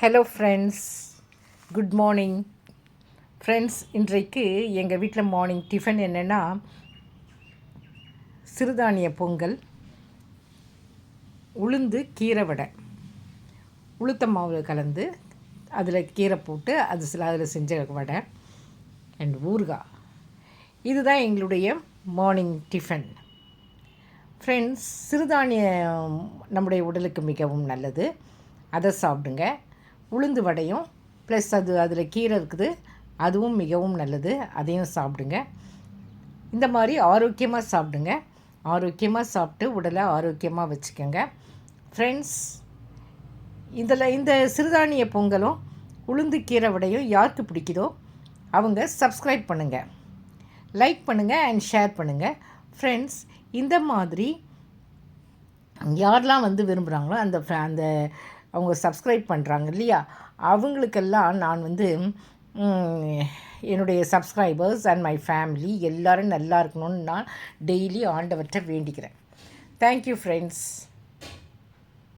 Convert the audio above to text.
Hello friends good morning friends இன்றைக்கு எங்கள் வீட்டில் மார்னிங் டிஃபன் என்னென்னா சிறுதானிய பொங்கல் உளுந்து கீரை வடை. உளுத்த மாவு கலந்து அதில் கீரை போட்டு அது சில அதில் செஞ்ச வடை அண்ட் ஊறுகாய். இதுதான் எங்களுடைய மார்னிங் டிஃபன் ஃப்ரெண்ட்ஸ் சிறுதானியம் நம்முடைய உடலுக்கு மிகவும் நல்லது. அதை சாப்பிடுங்க. உளுந்து வடையும் ப்ளஸ் அது அதில் கீரை இருக்குது. அதுவும் மிகவும் நல்லது. அதையும் சாப்பிடுங்க. இந்த மாதிரி ஆரோக்கியமாக சாப்பிடுங்க. ஆரோக்கியமாக சாப்பிட்டு உடலை ஆரோக்கியமாக வச்சுக்கோங்க. ஃப்ரெண்ட்ஸ் இதில் இந்த சிறுதானிய பொங்கலும் உளுந்து கீரை வடையும் யாருக்கு பிடிக்குதோ அவங்க சப்ஸ்கிரைப் பண்ணுங்கள் லைக் பண்ணுங்கள் அண்ட் ஷேர் பண்ணுங்கள் ஃப்ரெண்ட்ஸ் இந்த மாதிரி யாரெல்லாம் வந்து விரும்புகிறாங்களோ அந்த அந்த அவங்க சப்ஸ்கிரைப் பண்ணுறாங்க இல்லையா? அவங்களுக்கெல்லாம் நான் வந்து என்னுடைய சப்ஸ்கிரைபர்ஸ் அண்ட் மை ஃபேமிலி எல்லோரும் நல்லா இருக்கணும்னு நான் டெய்லி ஆண்டவர்கிட்ட வேண்டிக்கிறேன். Thank you friends